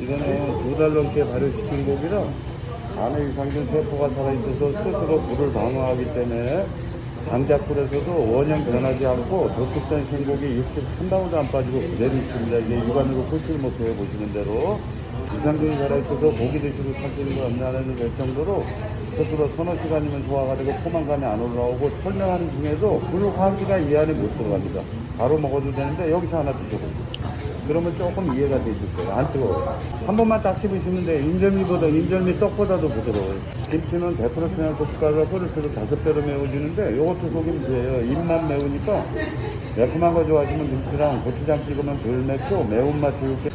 이거는 두 달 넘게 발효시킨 고기라 안에 유산균 세포가 살아있어서 스스로 물을 방어하기 때문에 장작불에서도 원형 변하지 않고 도축된 생고기 육즙 한 방울도 안 빠지고 그대로 있습니다. 이게 육안으로 보지를 못해요 보시는 대로 유산균이 살아있어서 고기 드시고 살찌는 거 없냐는 될 정도로 스스로 서너 시간이면 되고 포만감이 안 올라오고 설명하는 중에도 근육 화기가 이 안에 못 들어갑니다. 바로 먹어도 되는데 여기서 하나 드셔보세요. 그러면 조금 이해가 되실 거예요. 안 뜨거워요. 한 번만 딱 씹으시면 돼요. 인절미보다, 인절미 떡보다도 부드러워요. 김치는 100% 그냥 고춧가루가 뿌릴수록 다섯 배로 매워지는데 이것도 돼요. 입만 매우니까 매콤한 거 좋아하시면 김치랑 고추장 찍으면 덜 맵고 매운맛 좋게